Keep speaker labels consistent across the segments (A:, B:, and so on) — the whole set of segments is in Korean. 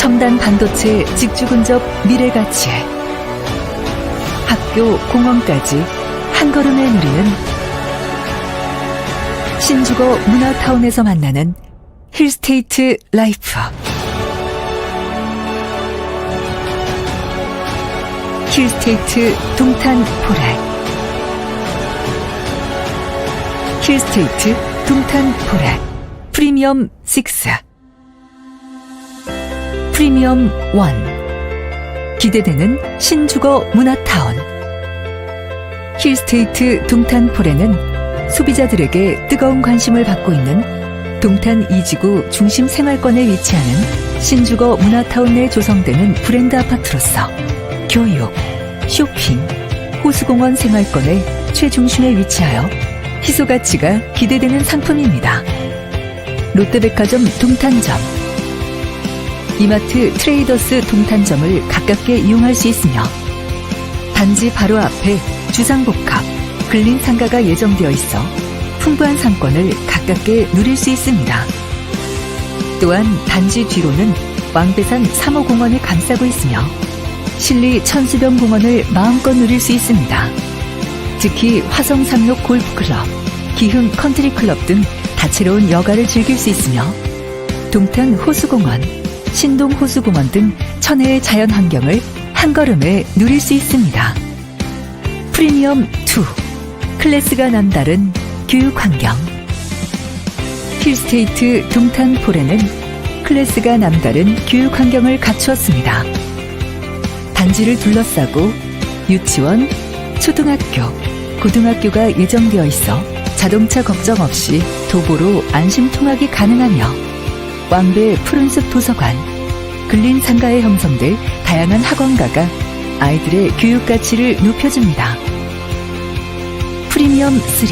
A: 첨단 반도체 직주근접 미래가치 학교 공원까지 한 걸음에 누리는 신주거 문화타운에서 만나는 힐스테이트 라이프. 힐스테이트 동탄 포레 힐스테이트 동탄 포레 프리미엄 6 프리미엄 1 기대되는 신주거 문화타운. 힐스테이트 동탄폴에는 소비자들에게 뜨거운 관심을 받고 있는 동탄 2지구 중심 생활권에 위치하는 신주거 문화타운 내 조성되는 브랜드 아파트로서 교육, 쇼핑, 호수공원 생활권의 최중심에 위치하여 희소 가치가 기대되는 상품입니다. 롯데백화점 동탄점, 이마트 트레이더스 동탄점을 가깝게 이용할 수 있으며 단지 바로 앞에 주상복합, 근린 상가가 예정되어 있어 풍부한 상권을 가깝게 누릴 수 있습니다. 또한 단지 뒤로는 왕배산 3호 공원이 감싸고 있으며 실리 천수병 공원을 마음껏 누릴 수 있습니다. 특히 화성 삼육 골프클럽, 기흥 컨트리클럽 등 다채로운 여가를 즐길 수 있으며 동탄 호수공원, 신동 호수공원 등 천혜의 자연 환경을 한 걸음에 누릴 수 있습니다. 프리미엄 2 클래스가 남다른 교육 환경 힐스테이트 동탄폴에는 클래스가 남다른 교육 환경을 갖추었습니다. 단지를 둘러싸고 유치원, 초등학교, 고등학교가 예정되어 있어 자동차 걱정 없이 도보로 안심 통학이 가능하며 왕배 푸른숲 도서관, 근린 상가에 형성될 다양한 학원가가 아이들의 교육 가치를 높여줍니다. 프리미엄 3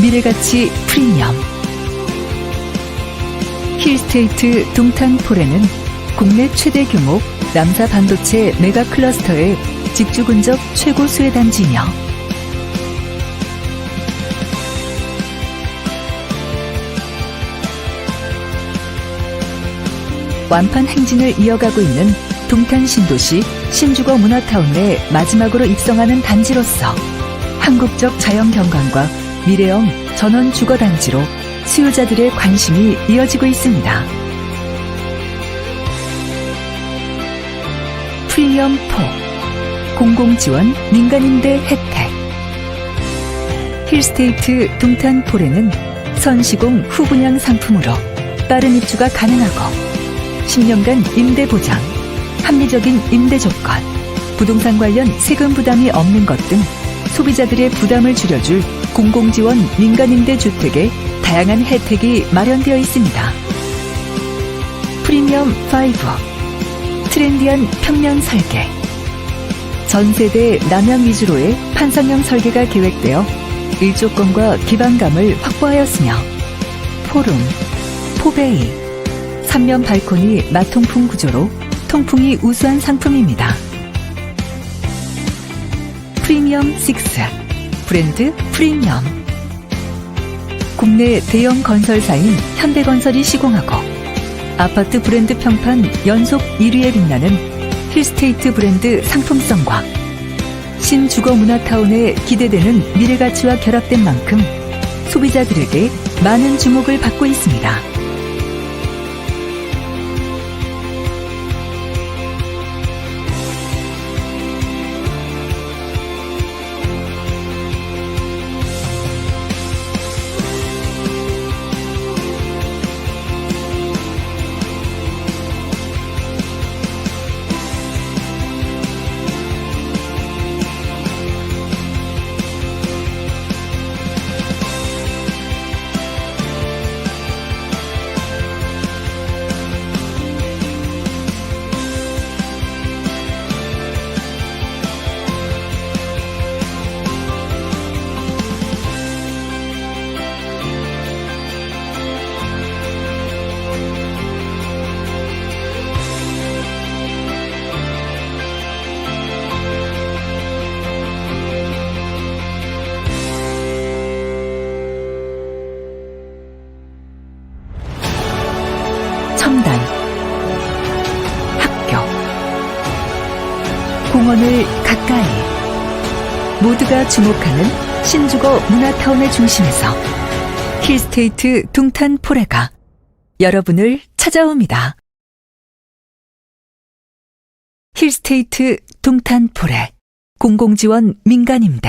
A: 미래가치 프리미엄 힐스테이트 동탄폴에는 국내 최대 규모 남사 반도체 메가 클러스터의 직주 근접 최고 수혜 단지이며 완판 행진을 이어가고 있는 동탄 신도시 신주거 문화타운 내 마지막으로 입성하는 단지로서 한국적 자연 경관과 미래형 전원 주거 단지로 수요자들의 관심이 이어지고 있습니다. 프리미엄 4 공공지원 민간임대 혜택 힐스테이트 동탄폴에는 선시공 후분양 상품으로 빠른 입주가 가능하고 10년간 임대 보장, 합리적인 임대 조건, 부동산 관련 세금 부담이 없는 것 등 소비자들의 부담을 줄여줄 공공지원 민간임대 주택의 다양한 혜택이 마련되어 있습니다. 프리미엄 5 트렌디한 평면 설계 전세대 남양 위주로의 판상형 설계가 계획되어 일조권과 기반감을 확보하였으며 포룸, 포베이, 삼면 발코니 마통풍 구조로 통풍이 우수한 상품입니다. 프리미엄 6 브랜드 프리미엄 국내 대형 건설사인 현대건설이 시공하고 아파트 브랜드 평판 연속 1위에 빛나는 힐스테이트 브랜드 상품성과 신주거 문화타운에 기대되는 미래가치와 결합된 만큼 소비자들에게 많은 주목을 받고 있습니다. 공원을 가까이. 모두가 주목하는 신주거 문화타운의 중심에서 힐스테이트 둥탄 포레가 여러분을 찾아옵니다. 힐스테이트 둥탄 포레 공공지원 민간임대